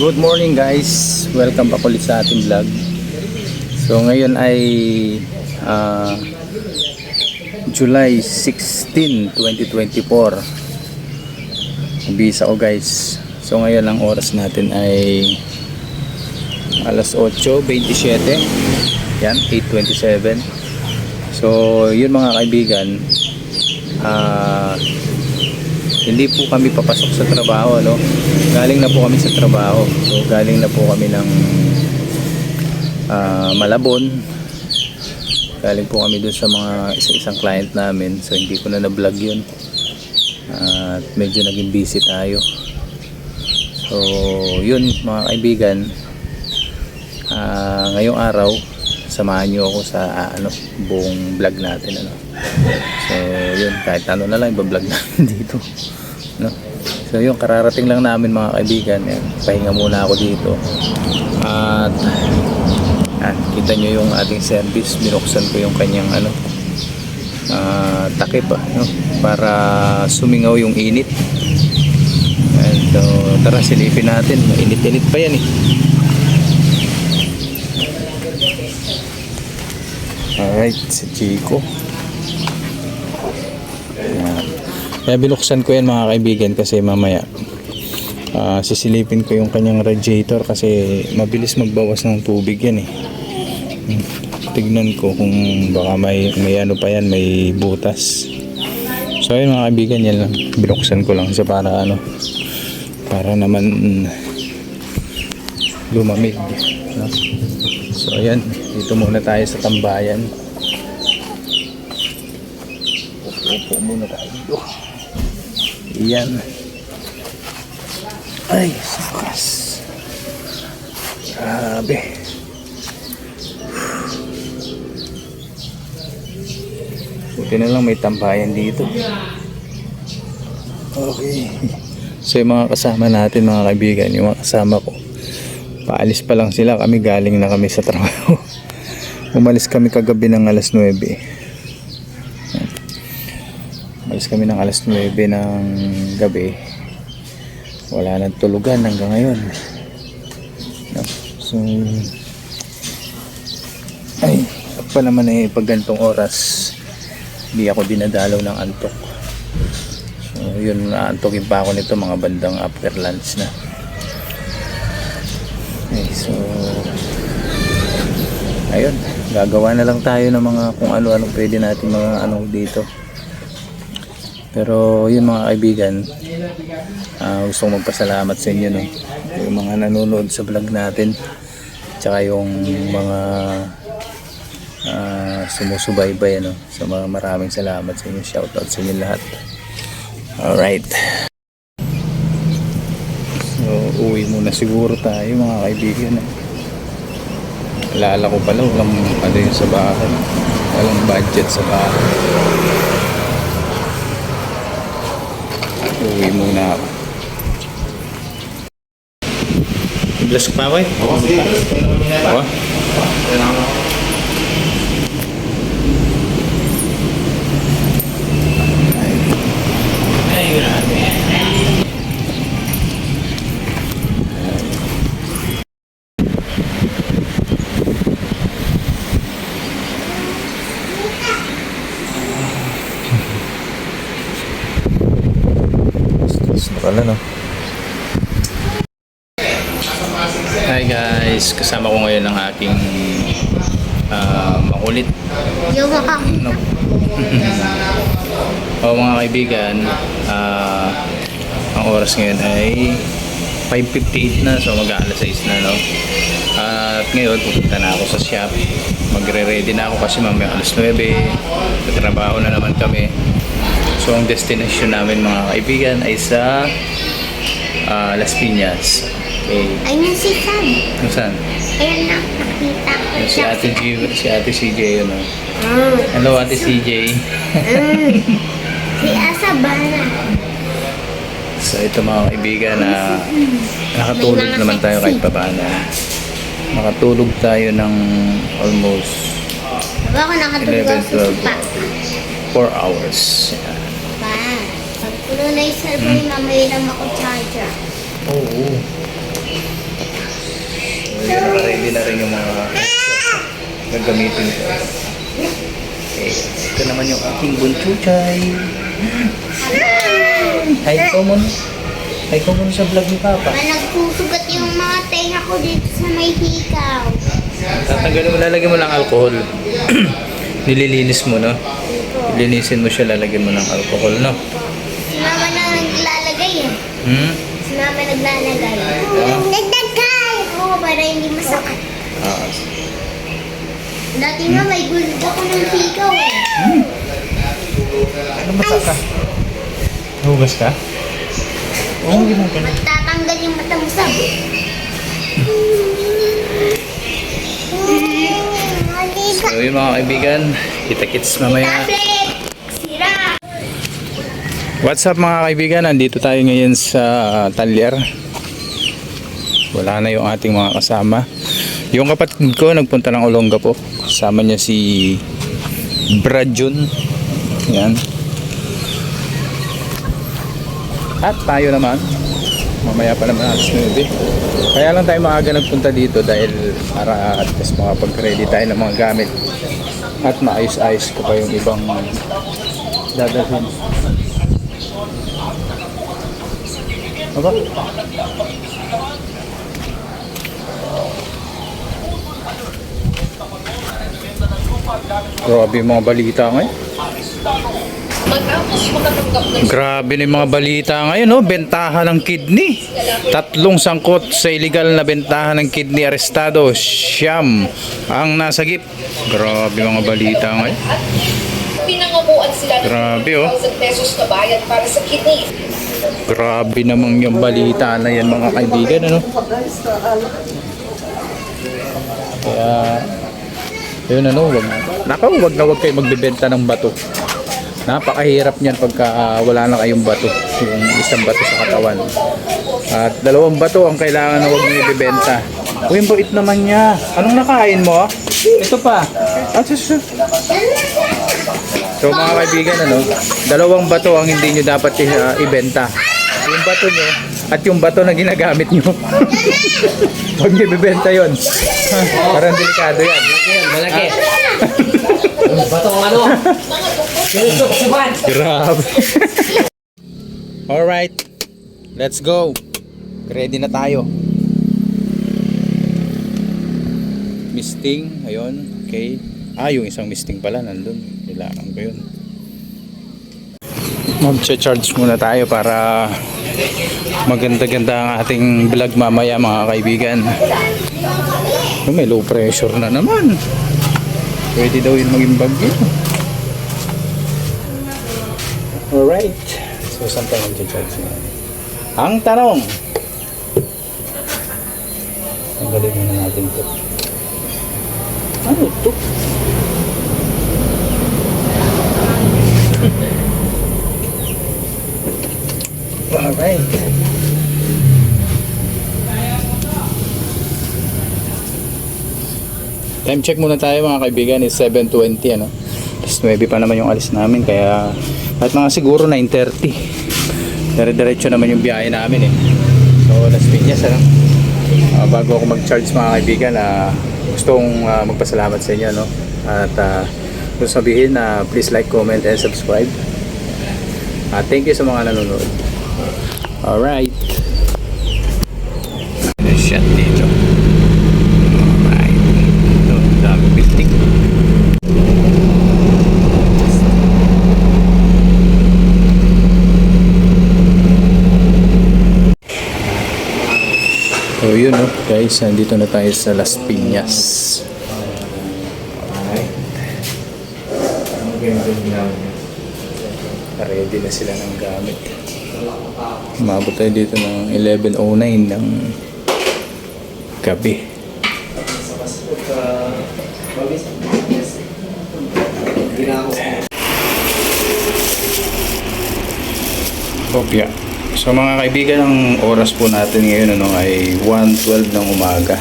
Good morning guys. Welcome back ulit sa ating vlog. So ngayon ay ah, July 16, 2024. Bisa ko guys. So ngayon ang oras natin ay alas 8.27. Yan, 8.27. So yun mga kaibigan. Ah hindi po kami papasok sa trabaho no galing na po kami sa trabaho. So galing na po kami ng ah, Malabon. Galing po kami dun sa mga isa-isang client namin. So hindi ko na na-vlog yun. At medyo naging busy tayo. So yun mga kaibigan. Ah, ngayong araw samahan nyo ako sa ah, ano buong vlog natin ano so yun kahit ano na lang iba-vlog namin dito. No? So yun kararating lang namin mga kaibigan. Yan, pahinga muna ako dito. At ah, kita nyo yung ating service. Binuksan ko yung kanyang ano ah, takip no? para sumingaw yung init. And so tara silipin natin. Mainit-init pa yan eh. Alright, si Chico. Ayan. Kaya binuksan ko yan mga kaibigan kasi mamaya ah, sisilipin ko yung kanyang radiator kasi mabilis magbawas ng tubig yan eh. Hmm. Tignan ko kung baka may, may ano pa yan, may butas. So ayun mga kaibigan, yan lang. Binuksan ko lang sa para ano, para naman lumamig. No? So ayan, dito muna tayo sa tambayan. Upo muna tayo Ayan. Ay, sakas. Grabe. Buti na lang may tambayan dito. Okay. So yung mga kasama natin mga kaibigan, yung mga kasama ko, paalis pa lang sila, kami galing na kami sa trabaho. Umalis kami kagabi ng alas 9. Umalis kami ng alas 9 ng gabi. Wala nang tulugan hanggang ngayon. No? So, ay, pa naman eh, pag ganitong oras, hindi ako dinadalaw ng antok. So, yun, naantokin pa ako nito mga bandang after lunch na. Okay, so, ayun, gagawa na lang tayo ng mga kung ano-ano pwede natin mga ano dito. Pero yun mga kaibigan, ah, gusto kong magpasalamat sa inyo no. Yung mga nanonood sa vlog natin, tsaka yung mga ah, sumusubaybay ano. So mga maraming salamat sa inyo. Shoutout sa inyo lahat. Alright. So uwi muna siguro tayo mga kaibigan. Eh. Alala ko pala walang ano yun sa bahay. Walang budget sa bahay. Uwi muna ako. Bless ka pa ba? Oo. Ay, grabe. Stress na pala, no? Hi guys, kasama ko ngayon ang aking ah, makulit Yung ka. No. O mga kaibigan, ah, ang oras ngayon ay 5.58 na, so mag-aalas 6 na, no? At ngayon, pupunta na ako sa shop. Magre-ready na ako kasi mamaya alas 9. Tatrabaho na naman kami. So, ang destination namin mga kaibigan ay sa ah, Las Piñas. Okay. Ayun si Sam. Kung saan? Ayun na, nakita ko Si. Ate, G, si Ate CJ yun, no? Mm. Hello, Ate CJ. Mm. Si Asabana. So ito mga kaibigan na nakatulog May mga naman tayo kahit papaano. Nakatulog tayo ng almost Diba ako nakatulog 11, ako sa 12 pa. 4 hours. Pa. Pag puno na yung cellphone, mamaya lang ako charger. Oo. ready na rin yung mga gagamitin ko. Okay, ito naman yung aking bunchuchay. Hi ko muna. Hi ko muna sa vlog ni Papa. Nagsusugat yung mga tenga ko dito sa may hikaw. Tatanggalin mo, lalagyan mo lang alcohol. Nililinis mo, no? Linisin mo siya, lalagyan mo ng alcohol, no? Si mama na naglalagay eh. Hmm? Si mama naglalagay. Nagdagay! Oo, para hindi masakit. Ah, Dati nga may gulod ako ng hikaw eh. Ano ba ka? Nahugas ka? Oo, oh, ginagawa ka na. Magtatanggal yung mata mo sa So yun mga kaibigan, kita-kits mamaya. What's up mga kaibigan, nandito tayo ngayon sa Talyer. Wala na yung ating mga kasama. Yung kapatid ko nagpunta ng Olonga po. Kasama niya si Brad Jun. Yan. At tayo naman. Mamaya pa naman alas 9. Kaya lang tayo maaga nagpunta dito dahil para at least makapag-ready tayo ng mga gamit. At maayos-ayos ko pa yung ibang dadalhin. Aba? Grabe yung mga balita ngayon. Matapos makatanggap ng Grabe na yung mga balita ngayon, no? Bentahan ng kidney. Tatlong sangkot sa illegal na bentahan ng kidney arestado. Siyam ang nasagip. Grabe mga balita ngayon. pinangamuan sila ng Grabe, oh. 1,000 pesos na bayad para sa kidney. Grabe namang yung balita na yan mga kaibigan, ano? Kaya, yun ano, wag, naka, wag na wag kayo magbebenta ng bato. Napakahirap niyan pagka ah, wala na kayong bato, yung isang bato sa katawan. At dalawang bato ang kailangan na wag niyo ibebenta. Uy, bait naman niya. Anong nakain mo? Ito pa. Ah, sus, sus. So mga kaibigan, ano, dalawang bato ang hindi nyo dapat uh, ibenta. Yung bato nyo at yung bato na ginagamit nyo. Huwag nyo ibibenta yun. Parang delikado yan. Malaki. Batong ano? Sinusuksuban. Grabe. Alright. Let's go. Ready na tayo. Misting. Ayun. Okay. Ah, yung isang misting pala nandun. Kailangan ko yun. Mag-charge muna tayo para maganda-ganda ang ating vlog mamaya mga kaibigan. Oh, may low pressure na naman. Pwede daw yun maging bagyo. Alright. So, saan tayo mag-charge na? Ang tanong. Tanggalin muna natin ito. Ano ito? Alright. Time check muna tayo mga kaibigan is 7.20 ano. Tapos 9 pa naman yung alis namin kaya at mga siguro 9.30. Dire-diretso naman yung biyahe namin eh. So Las Piñas ano. Ah, bago ako mag-charge mga kaibigan ah, gusto kong ah, magpasalamat sa inyo no. At uh, gusto sabihin na please like, comment and subscribe. Ah, thank you sa mga nanonood. Alright. Shot dito? Alright. Ito, dami building. So yun no, guys, nandito na tayo sa Las Piñas. Alright. Ready na sila ng gamit. Umabot tayo dito ng 11.09 ng gabi. Kopya. So mga kaibigan, ang oras po natin ngayon ano, ay 1.12 ng umaga.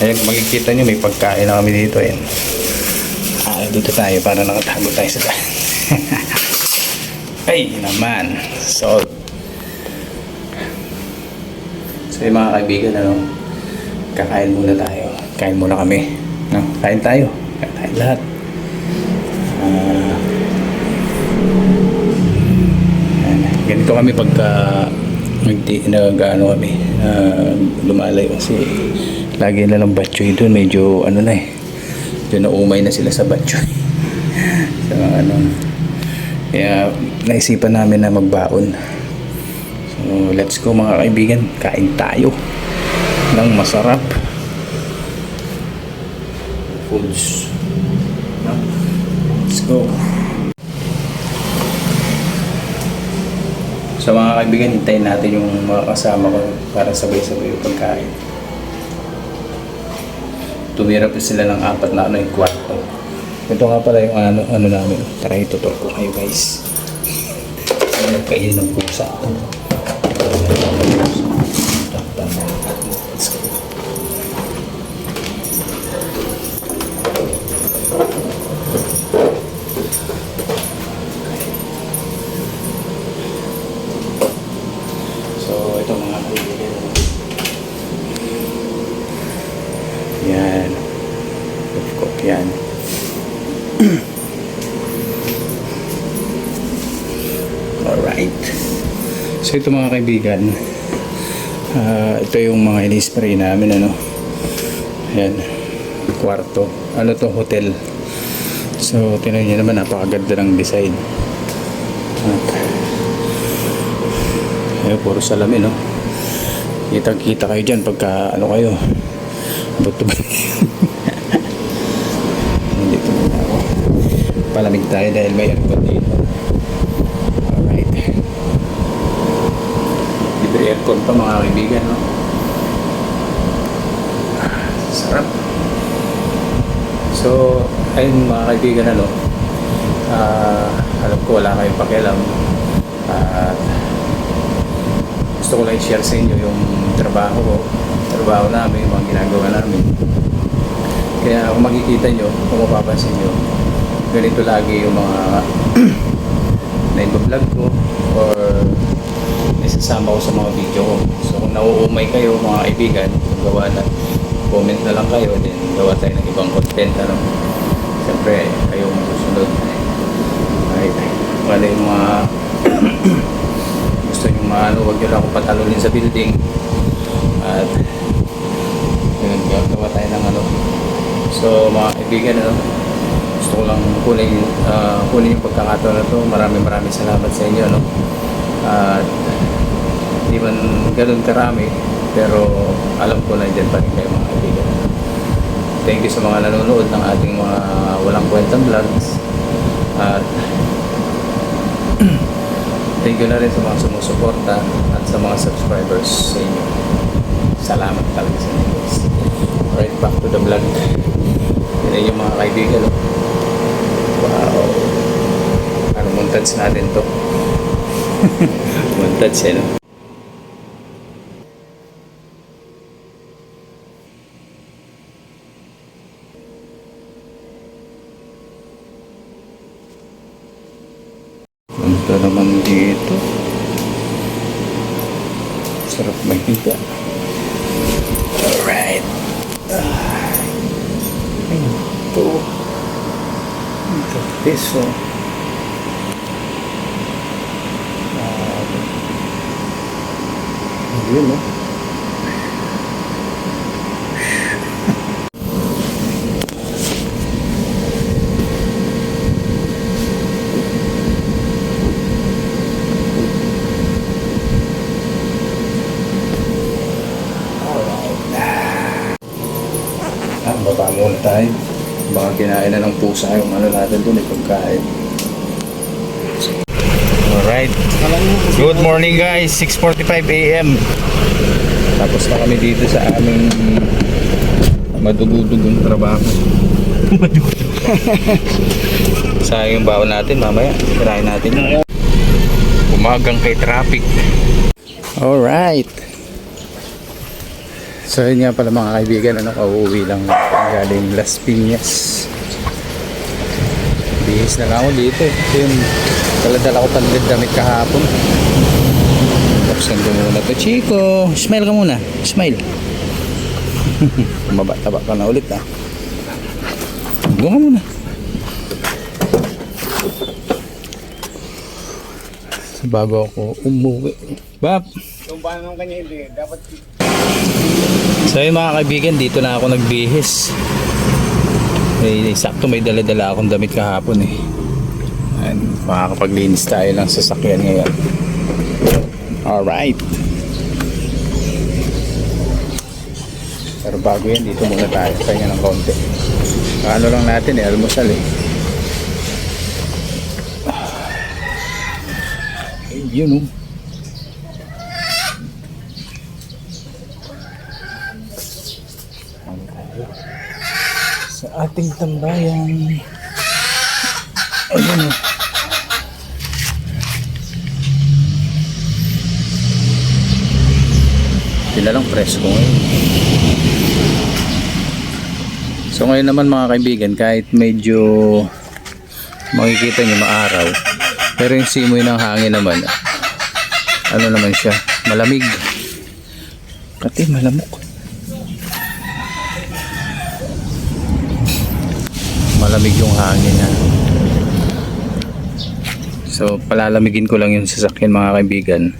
Ay makikita nyo may pagkain na kami dito. Ayan. Ah, dito tayo para nakatago tayo sa Ay naman. So, so yung mga kaibigan, ano, kakain muna tayo. kain muna kami. No? Kain tayo. Kain tayo lahat. Ah, Ayan. Ganito kami pagka nagdi nag ano kami uh, lumalay kasi lagi na lang batchoy doon medyo ano na eh medyo naumay na sila sa batchoy. So ano. Kaya naisipan namin na magbaon. So let's go mga kaibigan. Kain tayo ng masarap. Foods No? let's go Sa mga kaibigan, hintayin natin yung mga kasama ko para sabay-sabay yung pagkain. Tumira pa sila ng apat na ano yung kwarto. Ito nga pala yung ano, ano namin. Tara itutur ko kayo guys. Ano kainin ng pusa. Let's go. So, ito mga kaibigan. Yan. Of course, yan. Alright. So, ito mga kaibigan. ah, ito yung mga in-spray namin, ano. Yan. Kwarto. Ano to? Hotel. So, tinan nyo naman, napakaganda ng design. At, Ayun, puro salamin, no? Kita-kita kayo dyan pagka, ano kayo, buto ba? Dito muna ako. Palamig tayo dahil may aircon dito. Alright. Libre aircon pa mga kaibigan, no? Sarap. So, ayun mga kaibigan, ano? Ah, alam ko wala kayong pakialam. At gusto ko lang i-share sa inyo yung trabaho ko, trabaho namin, yung mga ginagawa namin. Kaya kung makikita nyo, kung mapapansin nyo, ganito lagi yung mga na-vlog ko or isasama ko sa mga video ko. So kung nauumay kayo mga kaibigan, gawa na, comment na lang kayo, then gawa tayo ng ibang content. Ano? Siyempre, kayo ang susunod. Right. Wala yung mga gusto nyo maano, huwag nyo lang patalunin sa building. At yun, gawa tayo ng ano. So mga kaibigan, ano, gusto ko lang kunin, ah, kunin yung pagkakataon na to. Maraming maraming salamat sa inyo. No? At hindi man ganun karami, pero alam ko na dyan pa rin kayo mga kaibigan. Thank you sa mga nanonood ng ating mga walang kwentang vlogs. At Thank you na rin sa mga sumusuporta at sa mga subscribers sa inyo. Salamat talaga sa inyo. Right back to the vlog. Yan yung mga kaibigan. Oh. Wow. Ano montage natin to? montage eh no? Punta naman dito. Sarap mahiga. Alright. Ah. Ito. Ito. Piso. Ah. Yun, no? Baba muna tayo. Baka kinain na ng pusa yung ano natin doon, pagkain. Alright. Good morning guys, 6.45 a.m. Tapos na kami dito sa aming madugudugong trabaho. Sayang yung baon natin mamaya. Tirahin natin yun. Umagang kay traffic. Alright. So yun nga pala mga kaibigan, ano, kauuwi lang galing Las Piñas. Bihis na lang ako dito. Ito yung dala-dala ko tandid damit kahapon. Buksan ko muna to. Chico, smile ka muna. Smile. Tumaba-taba ka na ulit ah. Doon ka muna. Bago ako umuwi. Bap! Paano nung kanya hindi, dapat So yun mga kaibigan, dito na ako nagbihis. May, sakto may dala-dala akong damit kahapon eh. And makakapaglinis tayo ng sasakyan ngayon. Alright. Pero bago yan, dito muna tayo. Kanya ng konti. Ano lang natin eh, almusal. Eh, yun oh. Ating tambayan. Ayun o. Sila lang presko ngayon. So ngayon naman mga kaibigan, kahit medyo makikita nyo maaraw, pero yung simoy ng hangin naman, ano naman siya, malamig. Pati malamok. Malamig yung hangin na. So palalamigin ko lang yung sasakyan mga kaibigan.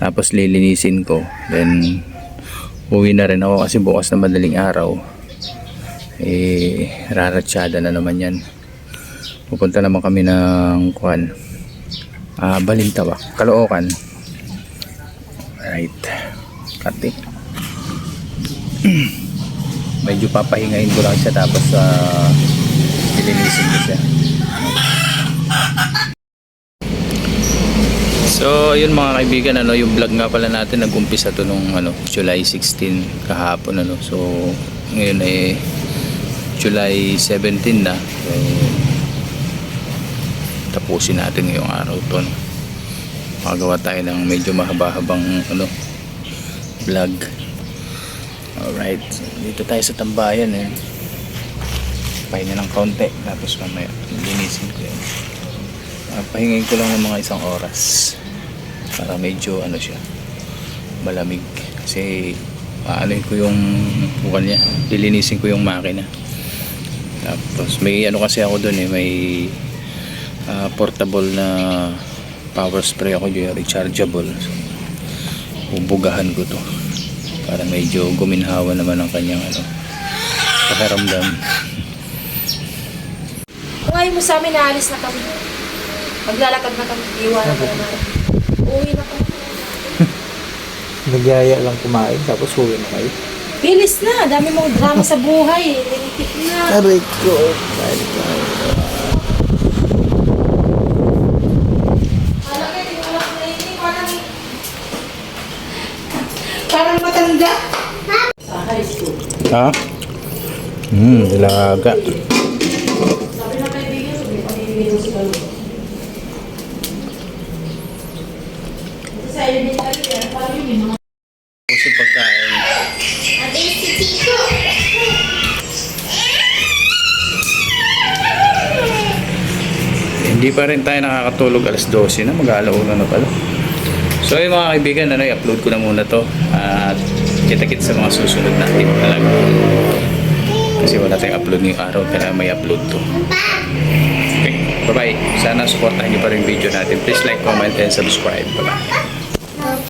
Tapos lilinisin ko. Then uwi na rin ako kasi bukas na madaling araw. Eh raratsyada na naman yan. Pupunta naman kami ng kuan. Ah, Balintawak, Caloocan. Right. Kati. Medyo papahingahin ko lang siya tapos uh, lilinisin ko siya. So, ayun mga kaibigan, ano, yung vlog nga pala natin nag-umpisa to nung ano, July 16 kahapon ano. So, ngayon ay July 17 na. So, tapusin natin ngayong araw to. No? Magawa tayo ng medyo mahaba-habang ano, vlog. Alright, dito tayo sa tambayan eh. Pahinga ng kaunti, tapos mamaya linisin ko yan. Uh, pahingayin ko lang ng mga isang oras para medyo ano siya malamig. Kasi aanoin ko yung bukan niya? Lilinisin ko yung makina. Tapos may ano kasi ako doon eh may ah, portable na power spray ako yung rechargeable. So, bubugahan ko to para medyo guminhawa naman ang kanyang ano pakiramdam Ayaw mo sa amin, naalis na kami. Maglalakad na kami. Iwanan ka na. Uwi na kami. Nagyaya lang kumain, tapos huwi na kayo. Bilis na. Dami mong drama sa buhay. Limitik na. Aray ko. Parang matanda. ha? hmm dilaga kasi pagkain Sabi si Chico. hindi pa rin tayo nakakatulog alas 12 na mag-aalauna na pala. So yun mga kaibigan ano, i-upload ko na muna to. At kita-kit sa mga susunod natin talaga. Kasi wala tayong upload ngayong araw kaya may upload to okay bye bye sana supportahan nyo pa rin video natin. Please like comment and subscribe. Bye bye